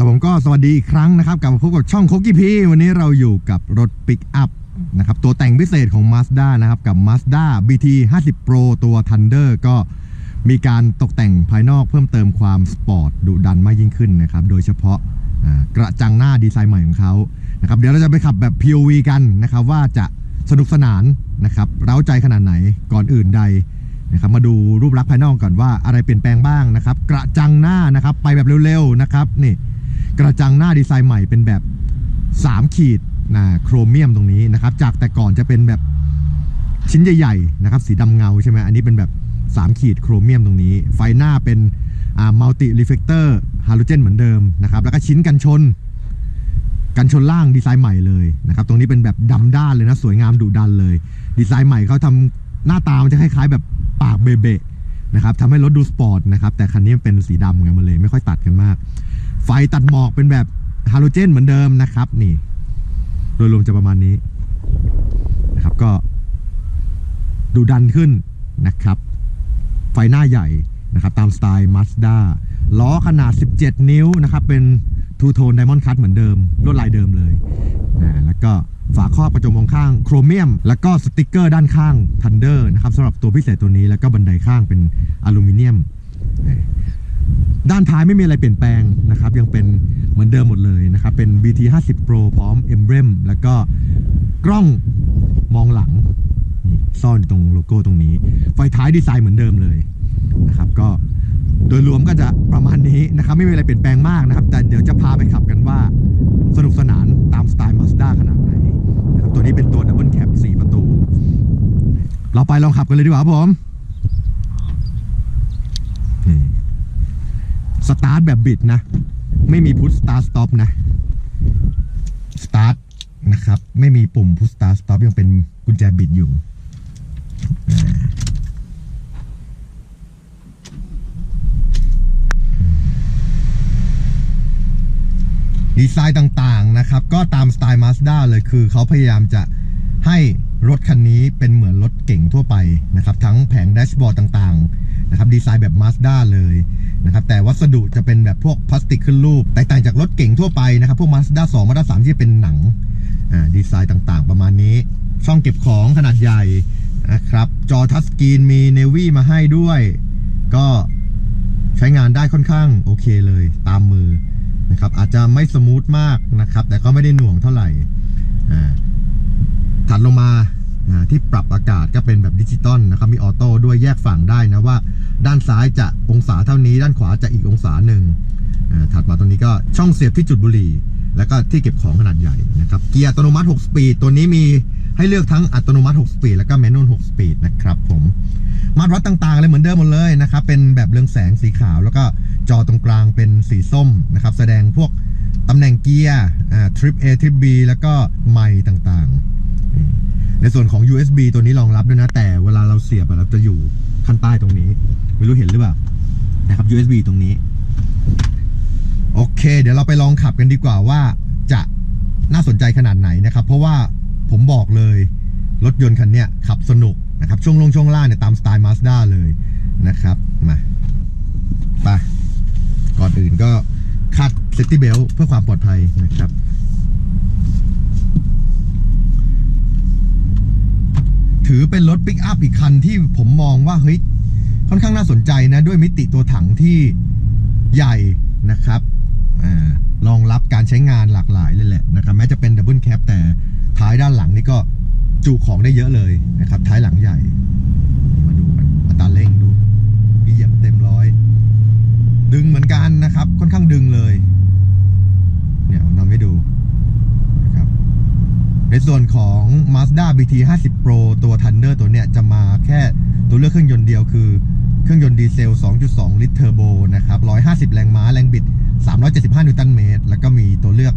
ครับผมก็สวัสดีอีกครั้งนะครับกลับมาพบกับช่องโคกี้พีวันนี้เราอยู่กับรถปิกอัพนะครับตัวแต่งพิเศษของ Mazda นะครับกับ Mazda BT 50 Pro ตัว Thunder ก็มีการตกแต่งภายนอกเพิ่มเติมความสปอร์ตดุดันมากยิ่งขึ้นนะครับโดยเฉพาะกระจังหน้าดีไซน์ใหม่ของเขานะครับเดี๋ยวเราจะไปขับแบบ POV กันนะครับว่าจะสนุกสนานนะครับเร้าใจขนาดไหนก่อนอื่นใดนะครับมาดูรูปลักษณ์ภายนอกก่อนว่าอะไรเปลี่ยนแปลงบ้างนะครับกระจังหน้านะครับไปแบบเร็วๆนะครับนี่ กระจังหน้าดีไซน์ใหม่เป็นแบบ 3 ขีดนะโครเมียมตรงนี้นะครับ จากแต่ก่อนจะเป็นแบบชิ้นใหญ่ๆนะครับ สีดำเงาใช่ไหมอันนี้เป็นแบบ 3 ขีดโครเมียมตรงนี้ ไฟหน้าเป็นอ่ามัลติรีเฟกเตอร์ฮาโลเจนเหมือนเดิมนะครับ แล้วก็ชิ้นกันชน กันชนล่างดีไซน์ใหม่เลยนะครับ ตรงนี้เป็นแบบดำด้านเลยนะ สวยงามดุดันเลย ดีไซน์ใหม่เขาทำหน้าตามันจะคล้ายๆ แบบปากเบะนะครับทำให้รถดูสปอร์ตนะครับ แต่คันนี้เป็นสีดำไงมันเลย ไม่ค่อยตัดกันมาก ไฟตัดหมอกเป็นแบบฮาโลเจนเหมือนเดิมนะครับ นี่ โดยรวมจะประมาณนี้นะครับก็ ดูดันขึ้นนะครับ ไฟหน้าใหญ่นะครับ ตามสไตล์ Mazda ล้อขนาด 17 นิ้วนะครับ เป็นทูโทนไดมอนด์คัตเหมือนเดิมลวดลายเดิมเลยนะแล้วก็ฝาครอบกระจกมองข้างโครเมียม แล้วก็สติกเกอร์ด้านข้าง Thunder นะครับสำหรับตัวพิเศษตัวนี้แล้วก็บันไดข้างเป็นอลูมิเนียม ด้านท้ายไม่มีอะไรเปลี่ยนแปลงนะครับ ยังเป็นเหมือนเดิมหมดเลยนะครับ เป็น BT 50 Pro พร้อม Emblem แล้วก็กล้องมองหลัง ซ่อนอยู่ตรงโลโก้ตรงนี้ ไฟท้ายดีไซน์เหมือนเดิมเลยนะครับ ก็โดยรวมก็จะประมาณนี้นะครับ ไม่มีอะไรเปลี่ยนแปลงมากนะครับ แต่เดี๋ยวจะพาไปขับกันว่าสนุกสนานตามสไตล์ Mazda ขนาดไหนนะครับตัวนี้เป็นตัวดับเบิลแคป4ประตู เราไปลองขับกันเลยดีกว่าครับผมนี่ สตาร์ทแบบบิดนะ ไม่มีพุทสตาร์สต็อปนะสตาร์ทนะครับ ไม่มีปุ่มพุทสตาร์สต็อปยังเป็นกุญแจบิดอยู่ดีไซน์ต่างๆนะครับ ก็ตามสไตล์ Mazda เลยคือเขาพยายามจะให้รถคันนี้เป็นเหมือนรถเก่งทั่วไปนะครับ ทั้งแผงแดชบอร์ดต่างๆนะครับ ดีไซน์แบบ Mazda เลย นะครับแต่วัสดุจะเป็นแบบพวกพลาสติกขึ้นรูปแตกต่างจากรถเก่งทั่วไปนะครับ พวก Mazda 2 Mazda 3 ที่เป็นหนังอ่าดีไซน์ต่างๆ ประมาณนี้ ช่องเก็บของขนาดใหญ่นะครับจอทัชสกรีนมีเนวี่มาให้ด้วย ก็ใช้งานได้ค่อนข้างโอเคเลยตามมือนะครับอาจจะไม่สมูทมากนะครับ แต่ก็ไม่ได้หน่วงเท่าไหร่ถัดลงมาที่ปรับอากาศก็เป็นแบบดิจิตอลนะครับ มีออโต้ด้วยแยกฝั่งได้นะว่า ด้านซ้ายจะองศาเท่านี้ ด้านขวาจะอีกองศาหนึ่งอ่าถัดมาตรงนี้ก็ช่องเสียบที่จุดบุหรี่ แล้วก็ที่เก็บของขนาดใหญ่นะครับเกียร์อัตโนมัติ 6 สปีด ตัวนี้มีให้เลือกทั้งอัตโนมัติ 6 สปีด แล้วก็แมนนวล6สปีดนะครับผมมาตรวัดต่างๆเลยเหมือนเดิมหมดเลยนะครับเป็นแบบเรืองแสงสีขาว แล้วก็จอตรงกลางเป็นสีส้มนะครับแสดงพวกตำแหน่งเกียร์ทริป A ทริป B แล้วก็ไมค์ต่างๆ ในส่วนของ USB ตัวนี้รองรับด้วยนะ แต่เวลาเราเสียบเราจะอยู่ข้างใต้ตรงนี้ ไม่รู้เห็นหรือเปล่านะครับ USB ตรงนี้ โอเค เดี๋ยวเราไปลองขับกันดีกว่าว่าจะน่าสนใจขนาดไหนนะครับ เพราะว่าผมบอกเลยรถยนต์คันนี้ขับสนุกนะครับ ช่วงลงช่วงล่างเนี่ยตามสไตล์ Mazda เลยนะครับ มาไปก่อนอื่นก็คัดเซฟตี้เบลเพื่อความปลอดภัยนะครับถือเป็นรถปิกอัพอีกคันที่ผมมองว่าเฮ้ย ค่อนข้างน่าสนใจนะด้วยมิติตัวถังที่ใหญ่นะครับอาลองรับการใช้งานหลากหลายเลยแหละนะครับแม้จะเป็นดับเบิลแคปแต่ท้ายด้านหลังนี่ก็จุของได้เยอะเลยนะครับท้ายหลังใหญ่ มาดูกันอัตราเร่งดูมีเหยียบเต็มร้อย ดึงเหมือนกันนะครับ ค่อนข้างดึงเลย เนี่ยผมทำให้ดูนะครับในส่วนของ Mazda BT 50 Pro ตัว Thunder ตัวเนี้ยจะมาแค่ตัวเลือกเครื่องยนต์เดียวคือ เครื่องยนต์ดีเซล 2.2 ลิตรเทอร์โบนะครับ 150 แรงม้า แรงบิด 375 นิวตันเมตร แล้วก็มีตัวเลือก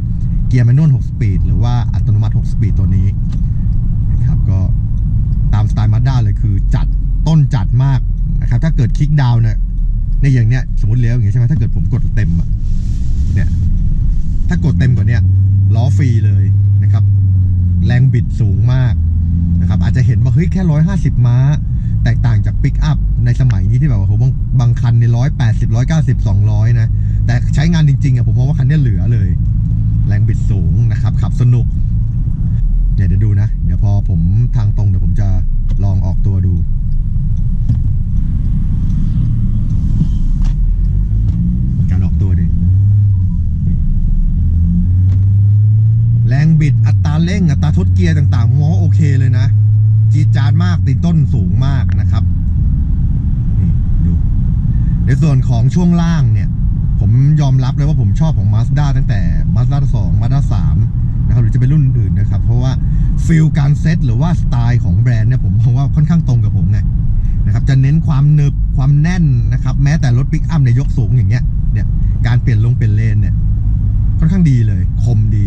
เกียร์แมนนวล 6 สปีด หรือว่าอัตโนมัติ 6 สปีดตัวนี้นะครับ ก็ตามสไตล์ Mazda เลยคือจัดต้นจัดมากนะครับ ถ้าเกิดคลิกดาวน์เนี่ย ในอย่างเนี้ย สมมติเลี้ยวอย่างเงี้ยใช่ไหมถ้าเกิดผมกดเต็มอะเนี่ย ถ้ากดเต็มกว่านี้ล้อฟรีเลยนะครับ แรงบิดสูงมากนะครับ อาจจะเห็นว่าเฮ้ยแค่ร้อยห้าสิบม้า แตกต่างจากปิกอัพในสมัยนี้ที่แบบว่าโหบางบางคันในร้อยแปดสิบร้อยเก้าสิบสองร้อยนะ แต่ใช้งานจริงๆอะผมมองว่าคันนี้เหลือเลย แรงบิดสูงนะครับ ขับสนุกเนี่ยเดี๋ยวดูนะ เดี๋ยวพอผมทางตรงเดี๋ยวผมจะลองออกตัวดูการออกตัวดิแรงบิดอัตราเร่งอัตราทดเกียร์ต่างๆมมองว่าโอเคเลยนะ จีดจานมากตีนต้นสูงมากนะครับนี่ดูในส่วนของช่วงล่างเนี่ย ผมยอมรับเลยว่าผมชอบของ Mazda ตั้งแต่ Mazda 2 Mazda 3นะครับหรือจะเป็นรุ่นอื่นนะครับ เพราะว่าฟิลการเซตหรือว่าสไตล์ของแบรนด์เนี่ยผมมองว่าค่อนข้างตรงกับผมไงนะครับจะเน้นความหนึบความแน่นนะครับ แม้แต่รถปิกอัพเนยกสูงอย่างเงี้ยเนี่ยการเปลี่ยนลงเปลี่ยนเลนเนี่ยค่อนข้างดีเลย คมดี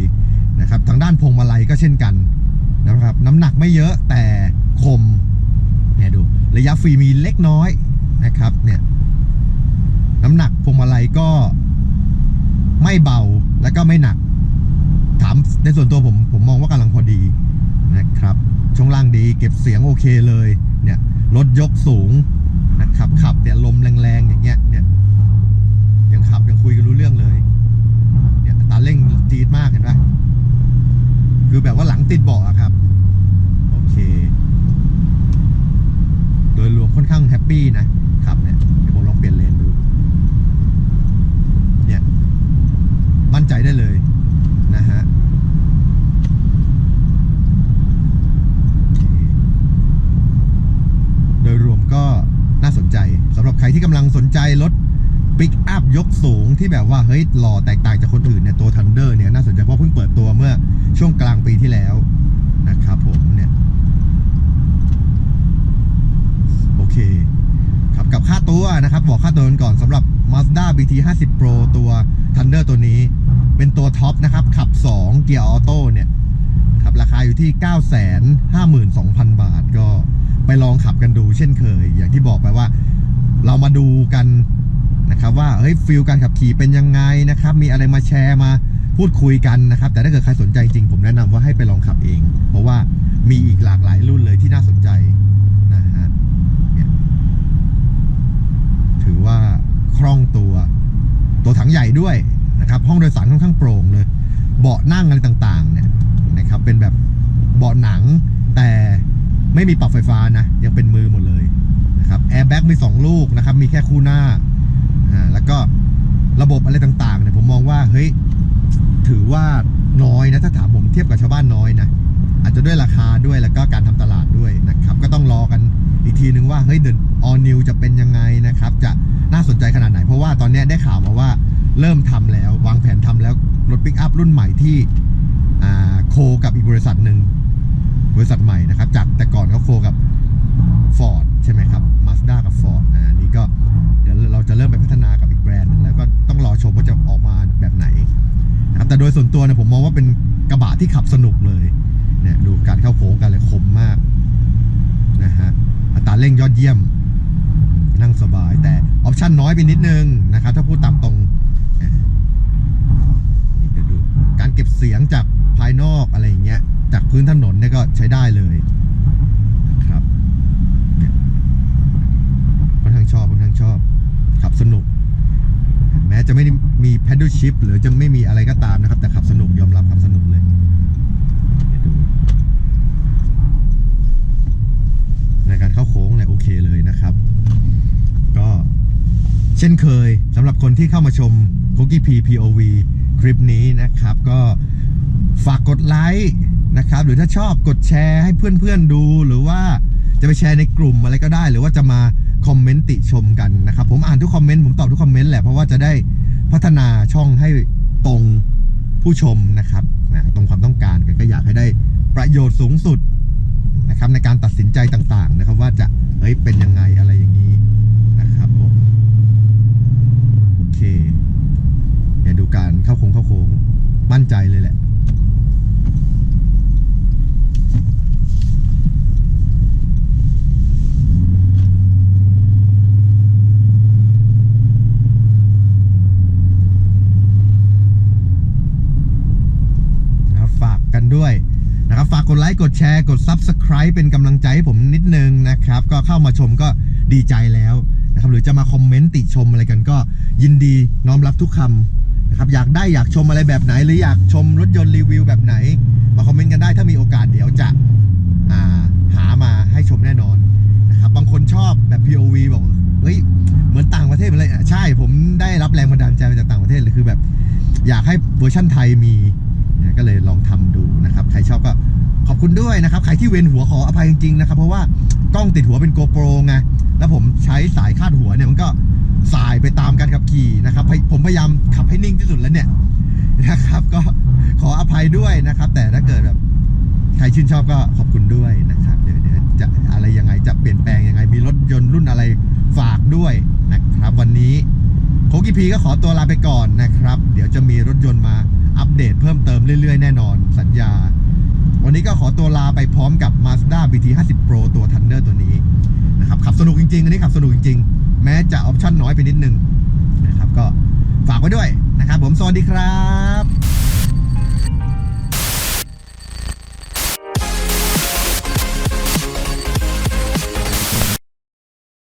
นะครับ ทางด้านพวงมาลัยก็เช่นกัน นะครับ น้ำหนักไม่เยอะแต่คมเนี่ยดูระยะฟรีมีเล็กน้อยนะครับเนี่ยน้ำหนักพวงมาลัยก็ไม่เบาและก็ไม่หนัก ถามในส่วนตัวผมผมมองว่ากำลังพอดีนะครับช่วงล่างดีเก็บเสียงโอเคเลยเนี่ยรถยกสูงนะครับขับเนี่ยลมแรงๆอย่างเงี้ยเนี่ยยังขับยังคุยกันรู้เรื่องเลยเนี่ยอัตาเร่งจี๊ดมากเห็นไหมคือแบบว่าหลังติดเบาะครับ โอเค โดยรวมค่ อนข้างแฮปปี้นะครับเนี่ยเดี๋ยวผมลองเปลี่ยนเลนดูเนี่ยมั่นใจได้เลยนะฮะโดยรวมก็น่าสนใจสำหรับใครที่กำลังสนใจรถปิกอัพยกสูงที่แบบว่า เฮ้ยหล่อแตกต่างจากคนอื่นเนี่ยตัว Thunder เนี่ยน่าสนใจเพราะเพิ่งเปิดตัวเมื่อช่วงกลางปีที่แล้วนะครับผมเนี่ย โอเค ค่าตัวนะครับ บอกค่าตัวกันก่อนสำหรับ Mazda BT 50 Pro ตัว Thunder ตัวนี้ เป็นตัวท็อปนะครับ ขับ 2 เกียร์ออโต้เนี่ยครับราคาอยู่ที่ 952,000 บาท ก็ไปลองขับกันดูเช่นเคย อย่างที่บอกไปว่า เรามาดูกันนะครับว่าเฮ้ยฟิลการขับขี่เป็นยังไงนะครับ มีอะไรมาแชร์มาพูดคุยกันนะครับ แต่ถ้าเกิดใครสนใจจริง ผมแนะนำว่าให้ไปลองขับเอง เพราะว่ามีอีกหลากหลายรุ่นใจนะฮะเนี่ย ถือว่าคล่องตัว ตัวถังใหญ่ด้วยนะครับห้องโดยสารค่อนข้างโปร่งเลย เบาะนั่งอะไรต่างๆเนี่ยนะครับเป็นแบบเบาะหนังแต่ไม่มีปรับไฟฟ้านะยังเป็นมือหมดเลยนะครับแอร์แบ็กมี 2 ลูกนะครับมีแค่คู่หน้าอ่าแล้วก็ระบบอะไรต่างๆเนี่ยผมมองว่าเฮ้ยถือว่าน้อยนะถ้าถามผมเทียบกับชาวบ้านน้อยนะอาจจะด้วยราคาด้วยแล้วก็การทำตลาดด้วยนะครับก็ต้องรอกันอีกทีนึงว่าเฮ้ยเดินออนิวจะเป็นยังไงนะครับจะน่าสนใจขนาดไหน เพราะว่าตอนนี้ได้ข่าวมาว่า เริ่มทำแล้ว วางแผนทำแล้วรถปิกอัพรุ่นใหม่ที่โคกับอีกบริษัทหนึ่งบริษัทใหม่นะครับ จากแต่ก่อนเขาโคกับ Ford ใช่ไหมครับ Mazda กับ Ford อ่าอันนี้ก็เดี๋ยวเราจะเริ่มไปพัฒนากับอีกแบรนด์ แล้วก็ต้องรอชมว่าจะออกมาแบบไหนนะครับแต่โดยส่วนตัวเนี่ยผมมองว่าเป็นกระบะที่ขับสนุกเลยเนี่ยดูการเข้าโค้งกันเลยคมมากนะฮะอัตราเร่งยอดเยี่ยมนั่งสบายแต่ออปชั่นน้อยไปนิดนึงนะครับ ถ้าพูดตามตรงอะนี่เดี๋ยวดู การเก็บเสียงจากภายนอกอะไรอย่างเงี้ย จากพื้นถนนเนี่ยก็ใช้ได้เลยนะครับค่อนข้างชอบค่อนข้างชอบขับสนุก แม้จะไม่มี paddle shift หรือจะไม่มีอะไรก็ตามนะครับ แต่ขับสนุกยอมรับขับสนุกเลยในการเข้าโค้งเนี่ยโอเคเลยนะครับ ก็เช่นเคยสำหรับคนที่เข้ามาชม c o o k i e P POV ค ลิปนี้นะครับ ก็ฝากกดไลค์นะครับ หรือถ้าชอบกดแชร์ให้เพื่อนๆดู หรือว่าจะไปแชร์ในกลุ่มอะไรก็ได้ หรือว่าจะมาคอมเมนต์ติชมกันนะครับ ผมอ่านทุกคอมเมนต์ผมตอบทุกคอมเมนต์แหละเพราะว่าจะได้พัฒนาช่องให้ตรงผู้ชมนะครับตรงความต้องการกันก็อยากให้ได้ประโยชน์สูงสุดนะครับในการตัดสินใจต่างๆนะครับ ว่าจะเฮ้ยเป็นยังไงอะไรอย่างนี้นะครับผมโอเคเดี๋ยวดูการเข้าโค้งเข้าโค้งมั่นใจเลยแหละ นะครับฝากกันด้วยนะครับฝา กดไลค์กดแชร์กด Subscribe เป็นกำลังใจให้ผมนิดนึงนะครับ ก็เข้ามาชมก็ดีใจแล้วนะครับหรือจะมาคอมเมนต์ติชมอะไรกันก็ยินดีน้อมรับทุกคำนะครับอยากได้อยากชมอะไรแบบไหน หรืออยากชมรถยนต์รีวิวแบบไหน มาคอมเมนต์กันได้ถ้ามีโอกาสเดี๋ยวจะาหามาให้ชมแน่นอนนะครับบางคนชอบแบบ POV บอกเฮ้ยเหมือนต่างประเทศเหมือนเลยอะใช่ผมได้รับแรงบันดาลใจมาจากต่างประเทศเลยคือแบบ อยากให้เวอร์ชั่นไทยมีก็เลยลองทำดูนะครับ ใครชอบก็ ขอบคุณด้วยนะครับ ใครที่เวียนหัวขออภัยจริงๆนะครับ เพราะว่ากล้องติดหัวเป็นโกโปรไง แล้วผมใช้สายคาดหัวเนี่ยมันก็สายไปตามการขับขี่นะครับ ผมพยายามขับให้นิ่งที่สุดแล้วเนี่ยนะครับ ก็ขออภัยด้วยนะครับ แต่ถ้าเกิดแบบใครชื่นชอบก็ขอบคุณด้วยนะครับเดี๋ยวเดี๋ยวจะอะไรยังไงจะเปลี่ยนแปลงยังไง มีรถยนต์รุ่นอะไรฝากด้วยนะครับ วันนี้โคกิพีก็ขอตัวลาไปก่อนนะครับ เดี๋ยวจะมีรถยนต์มาอัปเดตเพิ่มเติมเรื่อยๆแน่นอน สัญญา นี้ก็ขอตัวลาไปพร้อมกับ Mazda BT 50 Pro ตัว Thunder ตัวนี้นะครับขับสนุกจริงๆ อันนี้ขับสนุกจริงๆ แม้จะออปชั่นน้อยไปนิดนึงนะครับก็ฝากไว้ด้วยนะครับผมสวัสดีครับ